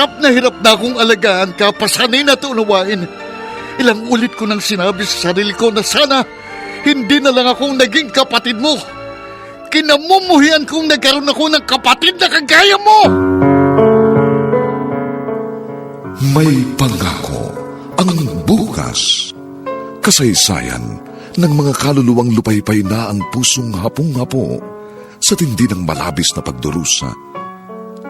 Hirap na hirap na akong alagaan ka, pasanay na ito unawain. Ilang ulit ko nang sinabi sa sarili ko na sana hindi na lang akong naging kapatid mo. Kinamumuhian kong nagkaroon ako ng kapatid na kagaya mo! May pangako ang bukas. Kasaysayan ng mga kaluluwang lupaypay na ang pusong hapong-hapo sa tindi ng malabis na pagdurusa.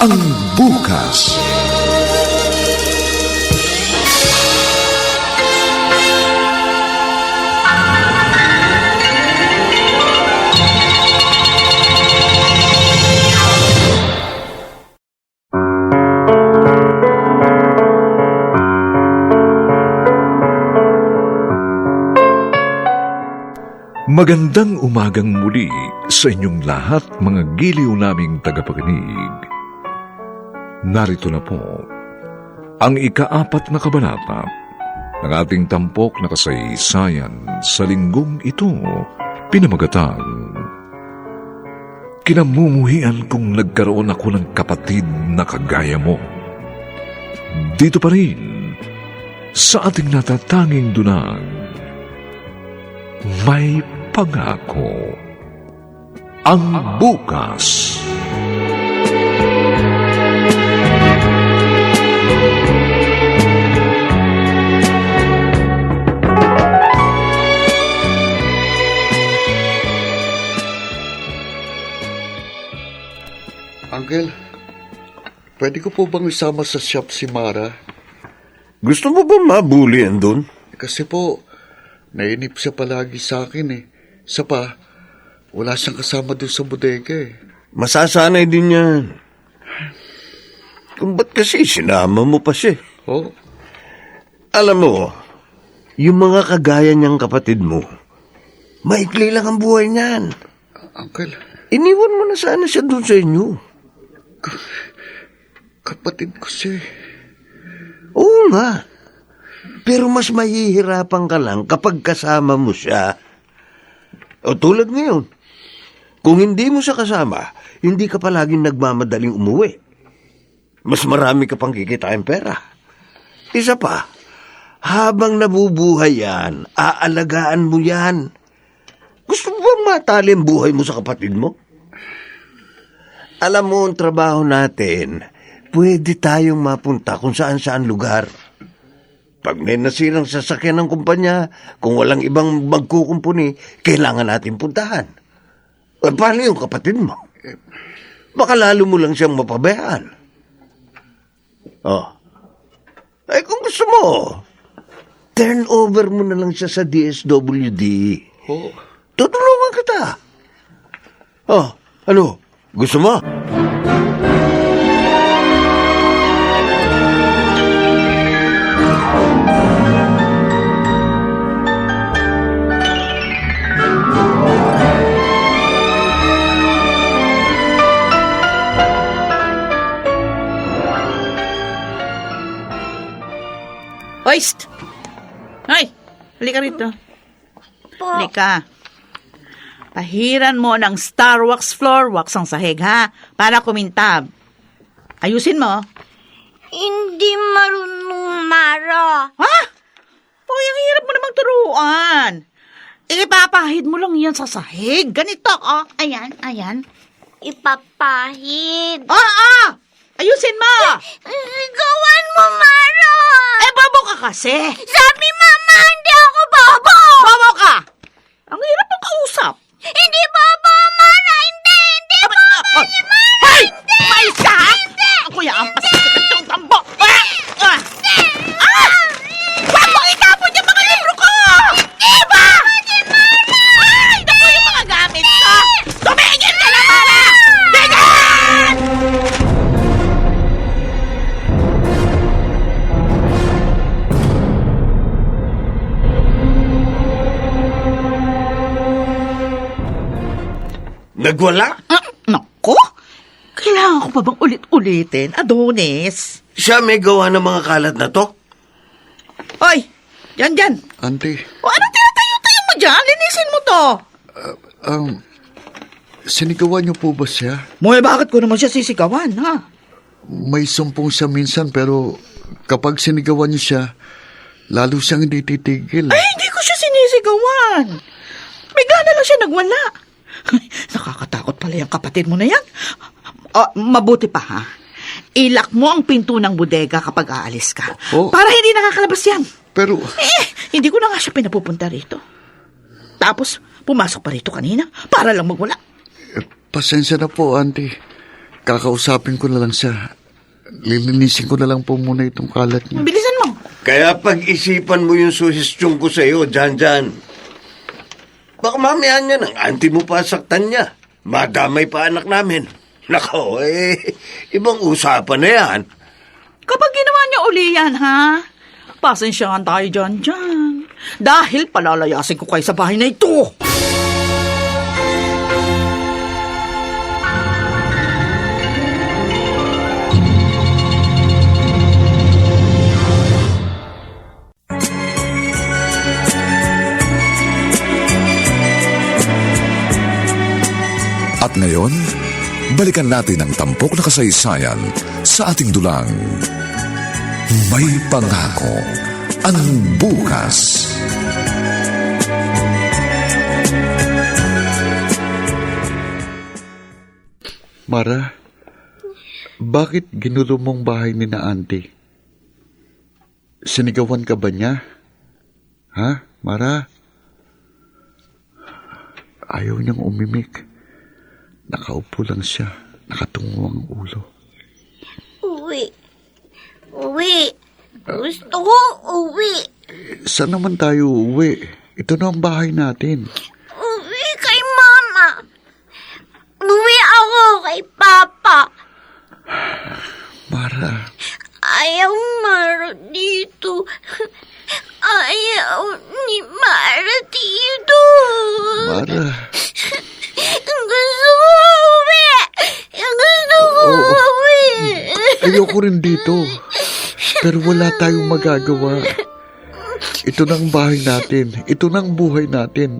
ang bukas. Magandang umagang muli sa inyong lahat mga giliw naming tagapakinig. Narito na po ang ikaapat na kabanata ng ating tampok na kasaysayan sa linggong ito pinamagatang Kinamumuhian kong nagkaroon ako ng kapatid na kagaya mo. Dito pa rin sa ating natatanging dunang may pangako. Ang bukas. Uncle, pwede ko po bang isama sa shop si Mara? Gusto mo ba mabulian doon? Kasi po, nainip siya palagi sa akin eh. Sa pa, wala siyang kasama doon sa bodega eh. Masasanay din yan. Kung ba't kasi sinama mo pa siya? Oh, Alam mo, yung mga kagaya niyang kapatid mo, maikli lang ang buhay niyan. Uncle, Iniwan mo na sana siya doon sa inyo. Kapatid ko eh. Oo nga. Pero mas mahihirapan ka lang kapag kasama mo siya. O tulad ngayon, kung hindi mo siya kasama, hindi ka palaging nagmamadaling umuwi. Mas marami ka pang kikitain pera. Isa pa, habang nabubuhay yan, aalagaan mo yan. Gusto mo bang matali ang buhay mo sa kapatid mo? Alam mo, ang trabaho natin, pwede tayong mapunta kung saan-saan lugar. Pag may nasirang sasakyan ng kumpanya, kung walang ibang magkukumpuni, kailangan natin puntahan. E, paano yung kapatid mo? Baka lalo mo lang siyang mapabayaan. Oh. Eh kung gusto mo, turn over mo na lang siya sa DSWD. Oh, Tutulungan kita. Oh, ano? Gusto mo? Hoist! Hoy! Halika rito. Po. Halika. Pahiran mo ng star wax floor wax ang sahig, ha? Para kumintab. Ayusin mo. Hindi marunong Mara. Ha? Hoy, ang hirap mo namang turuan. Ipapahid mo lang yan sa sahig. Ganito, oh. Ayan, ayan. Ipapahid. Ah, ah! Ayusin mo! Sigawan mo, Mara! Eh, babo ka kasi! Sabi mama, hindi ako bobo! Babo ka! Ang hirap ang kausap. Hindi bobo, Mara! Hindi, hindi Aba, bobo! ah, ah. Hoy! Mais ka, ha? Ako yan, ang pasikat yung tambo. Ah! Ah! Ah! Wag mo itapon yung mga Nagwala? Ah, naku! Kailangan ko pa bang ulit-ulitin, Adonis? Siya may gawa ng mga kalat na to? Hoy! Yan, yan! Auntie, O anong tinatayo-tayo mo dyan? Linisin mo to! um, sinigawan niyo po ba siya? Moy, bakit ko naman siya sisigawan, ha? May sumpong siya minsan pero kapag sinigawan niyo siya, lalo siyang hindi titigil. Ay, hindi ko siya sinisigawan. May gana lang siya nagwala. Ay, Nakakatakot pala yung kapatid mo na yan. Ah, mabuti pa, ha? Ilak mo ang pinto ng bodega kapag aalis ka. Oh. Para hindi nakakalabas yan. Pero Eh, hindi ko na nga siya pinapupunta rito. Tapos, pumasok pa rito kanina para lang magwala. eh, pasensya na po, auntie. Kakausapin ko na lang siya. Lilinisin ko na lang po muna itong kalat niya. Bilisan mo. Kaya pag-isipan mo yung suhestyon ko sa iyo, Jan Jan. Baka mamaya niya ng auntie mo pa saktan niya. Madamay pa anak namin. Nako, eh, ibang usapan na yan. Kapag ginawa niya uli yan, ha? Pasensyahan tayo dyan, dyan. Dahil palalayasin ko kayo sa bahay na ito. Ngayon, balikan natin ang tampok na kasaysayan sa ating dulang. May pangako ang bukas. Mara, bakit ginulo mong bahay ni na auntie? Sinigawan ka ba niya? Ha, Mara? Ayaw niyang umimik. Nakaupo lang siya, nakatungo ang ulo. Uwi. Uwi. Gusto ko uwi. Saan naman tayo uuwi? Ito na ang bahay natin. Uwi kay mama. Uwi ako kay papa. Mara, Ayaw Mara dito. Ayaw ni Mara dito. Mara. Gusto ko uwi. Gusto ko Oo. uwi. Ayoko rin dito. Pero wala tayong magagawa. Ito na ang bahay natin. Ito na ang buhay natin.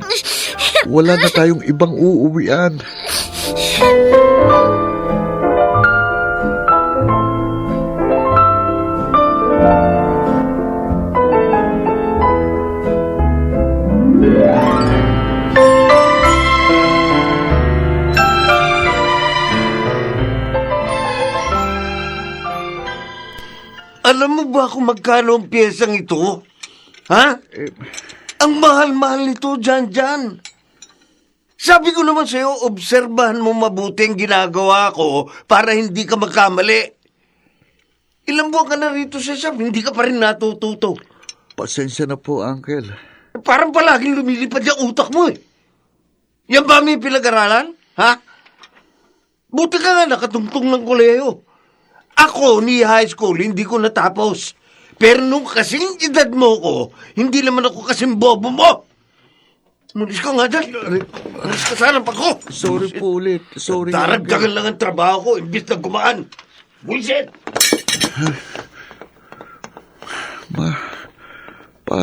Wala na tayong ibang uuwian. Alam mo ba kung magkano ang piyesang ito? Ha? Ang mahal-mahal nito, Jan Jan. Sabi ko naman sa'yo, obserbahan mo mabuti ang ginagawa ko para hindi ka magkamali. Ilang buwan ka na rito sa shop, hindi ka pa rin natututo. Pasensya na po, Uncle. Parang palaging lumilipad yung utak mo eh. Yan ba may pinag-aralan? Ha? Buti ka nga nakatungtong ng koleyo. Ako, ni high school, hindi ko natapos. Pero nung kasing edad mo ko, hindi naman ako kasing bobo mo. Mulis ka nga dyan. Mulis ka sana pa ko. Sorry po ulit. Sorry, Daragdagan lang ang trabaho ko, imbis na gumaan. Bullshit! Ma, pa,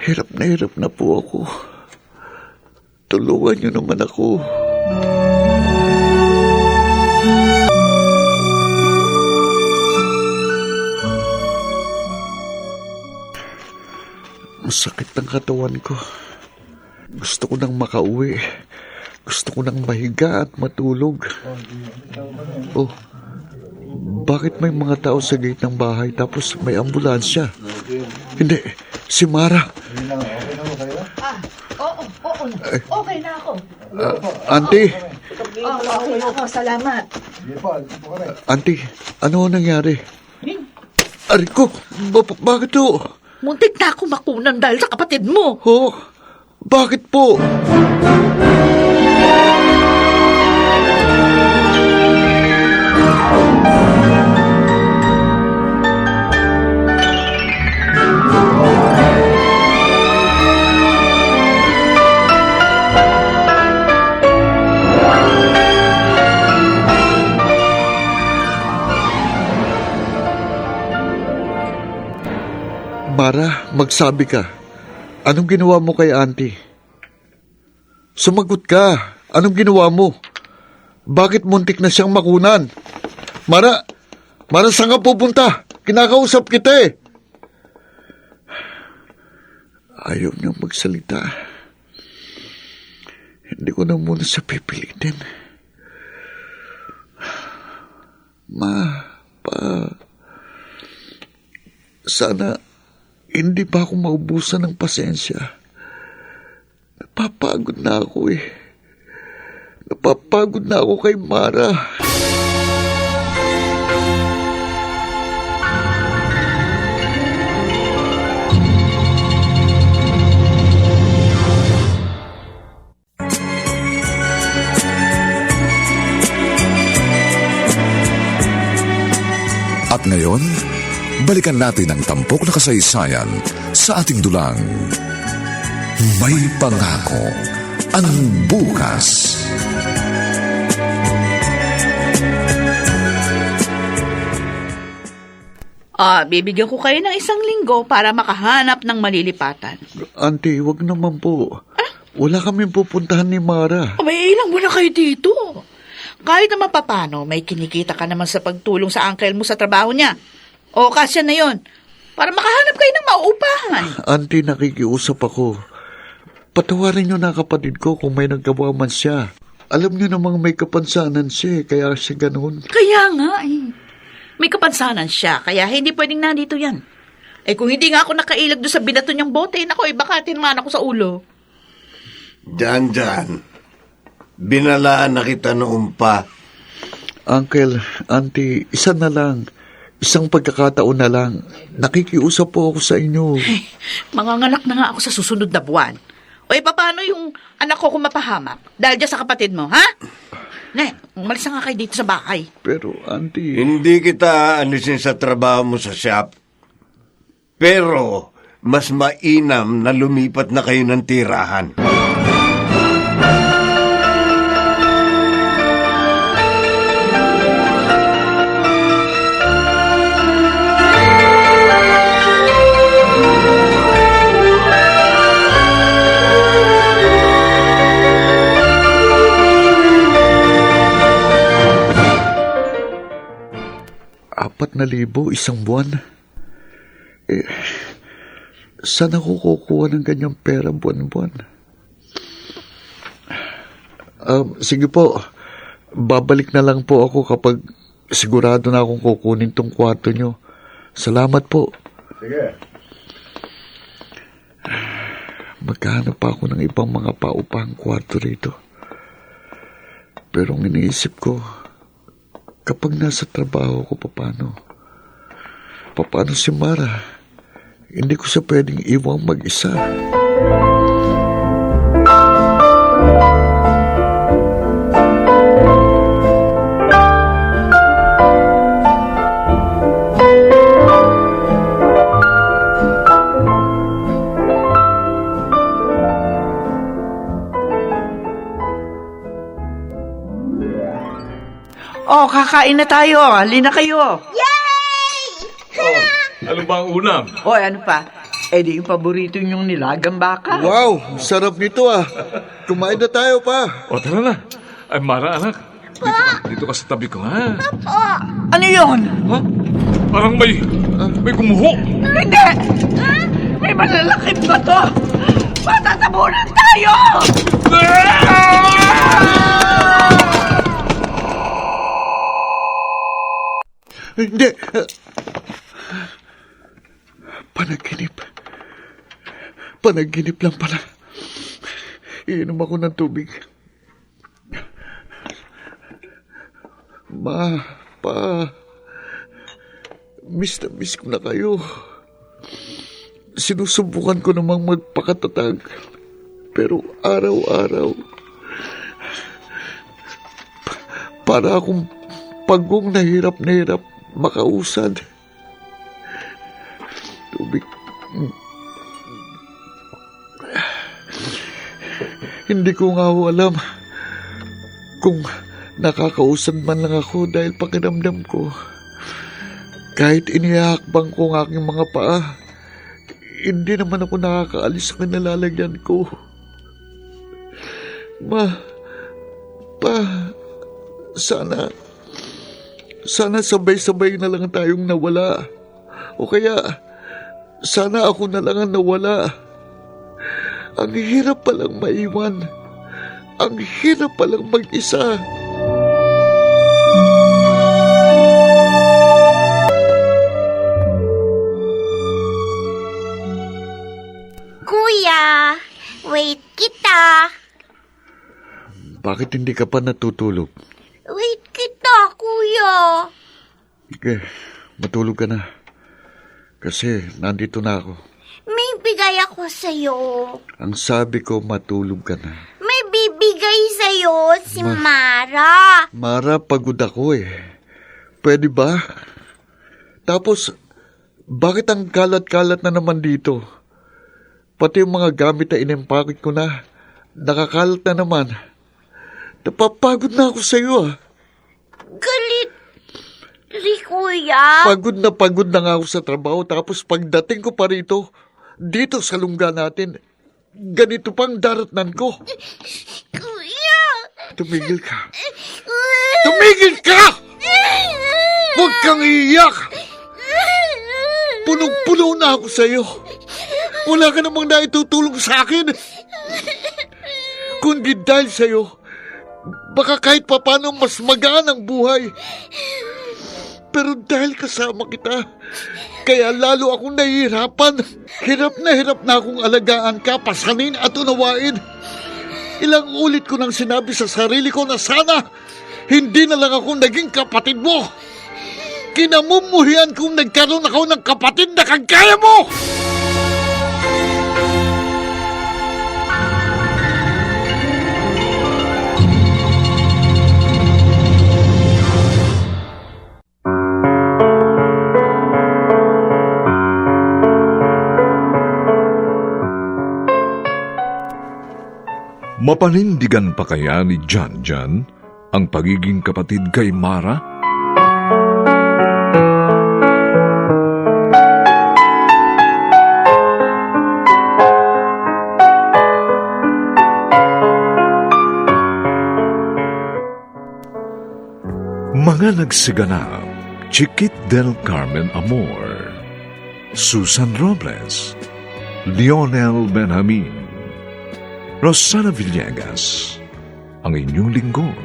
Hirap na hirap na po ako. Tulungan niyo naman ako. Masakit ng katawan ko. Gusto ko nang makauwi. Gusto ko nang mahiga at matulog. Oh, bakit may mga tao sa gate ng bahay tapos may ambulansya? Hindi, si Mara. Oo, oo. Okay na ako. Auntie, Oo, okay na ako. Salamat. auntie, ano ang nangyari? Ari ko, ba- ba- bakit to? Muntik na ako makunan dahil sa kapatid mo. Oh, bakit po? Mara, magsabi ka. Anong ginawa mo kay auntie? Sumagot ka. Anong ginawa mo? Bakit muntik na siyang makunan? Mara, Mara, saan ka pupunta? Kinakausap kita eh. Ayaw niyang magsalita. Hindi ko na muna siya pipilitin. Ma, pa, sana hindi pa ako maubusan ng pasensya. Napapagod na ako eh. Napapagod na ako kay Mara. At ngayon, balikan natin ang tampok na kasaysayan sa ating dulang. May pangako ang bukas. Ah, bibigyan ko kayo ng isang linggo para makahanap ng malilipatan. Auntie, wag naman po. Wala kami pupuntahan ni Mara. Abay, ilang buwan na kayo dito. Kahit naman papano, may kinikita ka naman sa pagtulong sa uncle mo sa trabaho niya. O, kasya na yon. Para makahanap kayo ng mauupahan. Auntie, nakikiusap ako. Patawarin niyo na kapatid ko kung may naggawa man siya. Alam niyo namang may kapansanan siya, eh, kaya siya ganun. Kaya nga eh. May kapansanan siya, kaya hindi pwedeng nandito yan. Eh kung hindi nga ako nakailag doon sa binato niyang bote, nako, eh baka tinmaan ako sa ulo. Diyan, diyan. Binalaan na kita noon pa. Uncle, auntie, isa na lang. Isang pagkakataon na lang. Nakikiusap po ako sa inyo. Eh, manganganak na nga ako sa susunod na buwan. O eh, paano yung anak ko kung mapahamak? Dahil dyan sa kapatid mo, ha? Ne, umalis na nga kayo dito sa bahay. Pero, auntie... Hindi kita aanisin sa trabaho mo sa shop. Pero, mas mainam na lumipat na kayo ng tirahan. Apat na libo isang buwan. Eh, saan ako kukuha ng ganyang pera buwan-buwan? Um, sige po, babalik na lang po ako kapag sigurado na akong kukunin tong kwarto nyo. Salamat po. Sige. Magkahanap pa ako ng ibang mga paupahang kwarto rito. Pero ang iniisip ko, kapag nasa trabaho ko, paano? Paano si Mara? Hindi ko siya pwedeng iwang mag-isa. Oh, kakain na tayo. Halina kayo. Ano ba ang unam? O, ano pa? Eh di yung paborito yung nilagang baka. Wow, sarap nito ah. Kumain na tayo pa. O tara na. Ay, Mara, anak. Dito ka, dito ka sa tabi ko, ha? Ano yun? Ha? Parang may, may kumuho. Hindi! May malalakit ba to? Matatabunan tayo! Hindi. Panaginip. Panaginip lang pala. Iinom ako ng tubig. Ma, pa, miss na miss ko na kayo. Sinusubukan ko namang magpakatatag. Pero araw-araw, pa- para akong pagong na hirap na hirap makausad. Tubig. Hindi ko nga ho alam kung nakakausad man lang ako dahil pakiramdam ko. Kahit inihakbang ko ang aking mga paa, hindi naman ako nakakaalis sa kinalalagyan ko. Ma, pa, sana, sana sabay-sabay na lang tayong nawala. O kaya, sana ako na lang ang nawala. Ang hirap palang maiwan. Ang hirap palang mag-isa. Kuya, wait kita. Bakit hindi ka pa natutulog? Wait kita, kuya. Sige, matulog ka na. Kasi nandito na ako. May bigay ako sa'yo. Ang sabi ko, matulog ka na. May bibigay sa'yo si Mara. Mara, pagod ako eh. Pwede ba? Tapos, bakit ang kalat-kalat na naman dito? Pati yung mga gamit na inimpakit ko na, nakakalat na naman. Napapagod na ako sa iyo ah. Galit. Ri, kuya. Pagod na pagod na nga ako sa trabaho tapos pagdating ko pa rito, dito sa lungga natin, ganito pang daratnan ko. Kuya. Tumigil ka. Tumigil ka! Huwag kang iiyak! Punong-puno na ako sa iyo. Wala ka namang naitutulong sa akin. Kundi dahil sa iyo, baka kahit papano mas magaan ang buhay. Pero dahil kasama kita, kaya lalo akong nahihirapan. Hirap na hirap na akong alagaan ka, pasanin at unawain. Ilang ulit ko nang sinabi sa sarili ko na sana hindi na lang ako naging kapatid mo. Kinamumuhian kong nagkaroon ako ng kapatid na kagaya mo! Mapanindigan pa kaya ni John John ang pagiging kapatid kay Mara? Mga nagsiganap, Chiquit del Carmen Amor, Susan Robles, Lionel Benjamin, Rosana Villegas, ang inyong lingkod.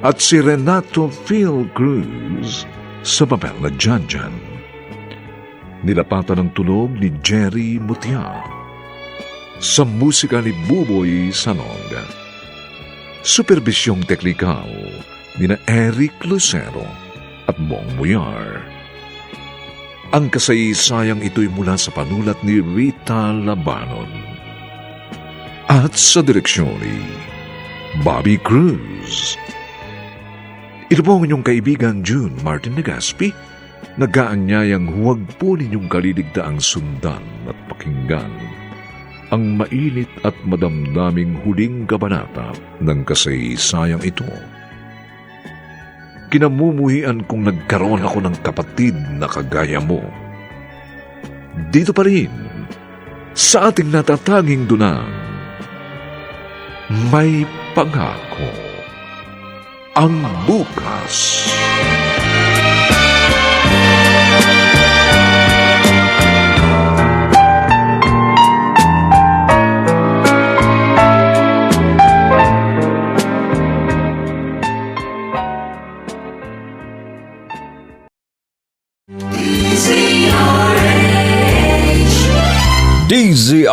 At si Renato Phil Cruz sa papel na Jan Jan. Nilapatan ng tulog ni Jerry Mutia. Sa musika ni Buboy Sanog. Supervisyong teknikal ni na Eric Lucero at Bong Muyar. Ang kasaysayang ito'y mula sa panulat ni Rita Labanon at sa direksyon ni Bobby Cruz. Ito po ang inyong kaibigan June Martin Legaspi, nag-aanyayang huwag po ninyong kaliligtaang sundan at pakinggan ang mainit at madamdaming huling kabanata ng kasaysayang ito. Kinamumuhian kong nagkaroon ako ng kapatid na kagaya mo. dito pa rin sa ating natatanging dunang may pangako ang bukas.